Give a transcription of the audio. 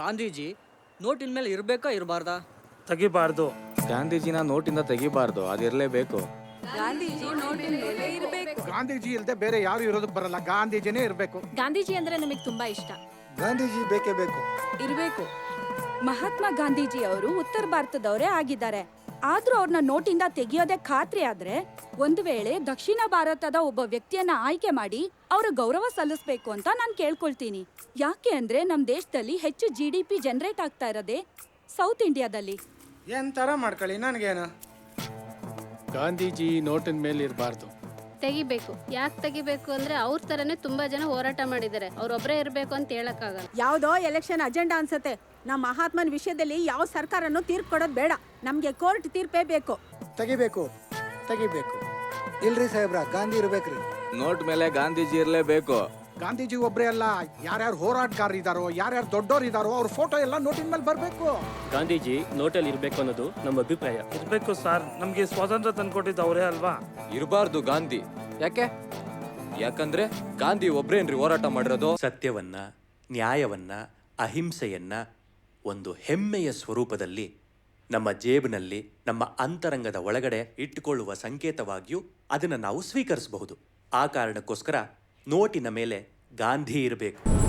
ಗಾಂಧೀಜಿ ನೋಟಿನ ಮೇಲೆ ಇರಬೇಕಾ ಇರಬಾರ್ದಾ? ತೆಗಿಬಾರ್ದು. ಗಾಂಧೀಜಿನ ನೋಟಿಂದ ತೆಗಿಬಾರ್ದು ಅದಿರಲೇಬೇಕು. ಗಾಂಧೀಜಿ ನೋಟಿನ ಮೇಲೆ ಇರಬೇಕು. ಗಾಂಧೀಜಿ ಇಲ್ಲದೆ ಬೇರೆ ಯಾರು ಇರೋದಕ್ಕೆ ಬರಲ್ಲ ಗಾಂಧೀಜಿನೇ ಇರಬೇಕು. ಗಾಂಧೀಜಿ ಅಂದ್ರೆ ನಮಗೆ ತುಂಬಾ ಇಷ್ಟ. ಗಾಂಧೀಜಿ ಬೇಕೇ ಬೇಕು. ಇರಬೇಕು. ಮಹಾತ್ಮ ಗಾಂಧೀಜಿ ಅವರು ಉತ್ತರ ಭಾರತದವರೇ ಆಗಿದ್ದಾರೆ. ಆದ್ರೂ ಅವ್ರನ್ನ ನೋಟಿಂದ ತೆಗೆಯೋದೇ ಖಾತ್ರಿ ಆದ್ರೆ ಒಂದು ವೇಳೆ ದಕ್ಷಿಣ ಭಾರತದ ಒಬ್ಬ ವ್ಯಕ್ತಿಯನ್ನ ಆಯ್ಕೆ ಮಾಡಿ ಅವರ ಗೌರವ ಸಲ್ಲಿಸ್ಬೇಕು ಅಂತ ನಾನು ಕೇಳ್ಕೊಳ್ತೀನಿ. ಯಾಕೆ ಅಂದ್ರೆ ನಮ್ ದೇಶದಲ್ಲಿ ಹೆಚ್ಚು ಜಿ ಡಿ ಪಿ ಜನರೇಟ್ ಆಗ್ತಾ ಇರೋದೇ ಸೌತ್ ಇಂಡಿಯಾದಲ್ಲಿ ಏನ್ ತರ ಮಾಡ್ಕೊಳ್ಳಿ ನನಗೇನು? ಗಾಂಧೀಜಿ ನೋಟಿನ ಮೇಲೆ ಇರಬಾರ್ದು. ತೆಗಿಬೇಕು. ಯಾಕೆ ತೆಗಿಬೇಕು ಅಂದ್ರೆ ಅವ್ರ ತರನೇ ತುಂಬಾ ಜನ ಹೋರಾಟ ಮಾಡಿದ್ದಾರೆ. ಅವ್ರೊಬ್ರೇ ಇರಬೇಕು ಅಂತ ಹೇಳಕ್ಕಾಗಲ್ಲ. ಯಾವುದೋ ಎಲೆಕ್ಷನ್ ಅಜೆಂಡಾ ಅನ್ಸತ್ತೆ. ನಮ್ಮ ಮಹಾತ್ಮನ ವಿಷಯದಲ್ಲಿ ಯಾವ ಸರ್ಕಾರನೂ ತೀರ್ಪು ಕೊಡೋದು ಬೇಡ. ನಮ್ಗೆ ಕೋರ್ಟ್ ತೀರ್ಪೇ ಬೇಕು. ತೆಗಿಬೇಕು. ತೆಗಿಬೇಕು. ಇಲ್ರಿ ಸಾಹೇಬ್ರ ಗಾಂಧಿ ಇರ್ಬೇಕ್ರಿ. ನೋಟ್ ಮೇಲೆ ಗಾಂಧೀಜಿ ಇರಲೇಬೇಕು. ಗಾಂಧೀಜಿ ಒಬ್ರೇ ಅಲ್ಲ. ಯಾರ್ಯಾರು ಹೋರಾಟಗಾರ ಇದಾರೋ ಯಾರ್ಯಾರು ದೊಡ್ಡೋರು ಇದಾರೋ ಅವ್ರ ಫೋಟೋ ಎಲ್ಲ ನೋಟಿನ ಮೇಲೆ ಬರಬೇಕು. ಗಾಂಧೀಜಿ ನೋಟಲ್ಲಿ ಇರಬೇಕು ಅನ್ನೋದು ನಮ್ಮ ಅಭಿಪ್ರಾಯ. ಇರಬೇಕು ಸರ್. ನಮಗೆ ಸ್ವಾತಂತ್ರ್ಯ ತಂದ್ಕೊಟ್ಟಿದ್ದು ಅವರೇ ಅಲ್ವಾ? ಇರಬಾರ್ದು ಗಾಂಧಿ. ಯಾಕೆ? ಯಾಕಂದ್ರೆ ಗಾಂಧಿ ಒಬ್ರೇನ್ರಿ ಹೋರಾಟ ಮಾಡಿರೋದು? ಸತ್ಯವನ್ನ ನ್ಯಾಯವನ್ನ ಅಹಿಂಸೆಯನ್ನ ಒಂದು ಹೆಮ್ಮೆಯ ಸ್ವರೂಪದಲ್ಲಿ ನಮ್ಮ ಜೇಬಿನಲ್ಲಿ ನಮ್ಮ ಅಂತರಂಗದ ಒಳಗಡೆ ಇಟ್ಟುಕೊಳ್ಳುವ ಸಂಕೇತವಾಗಿಯೂ ಅದನ್ನು ನಾವು ಸ್ವೀಕರಿಸಬಹುದು. ಆ ಕಾರಣಕ್ಕೋಸ್ಕರ ನೋಟಿನ ಮೇಲೆ ಗಾಂಧಿ ಇರಬೇಕು.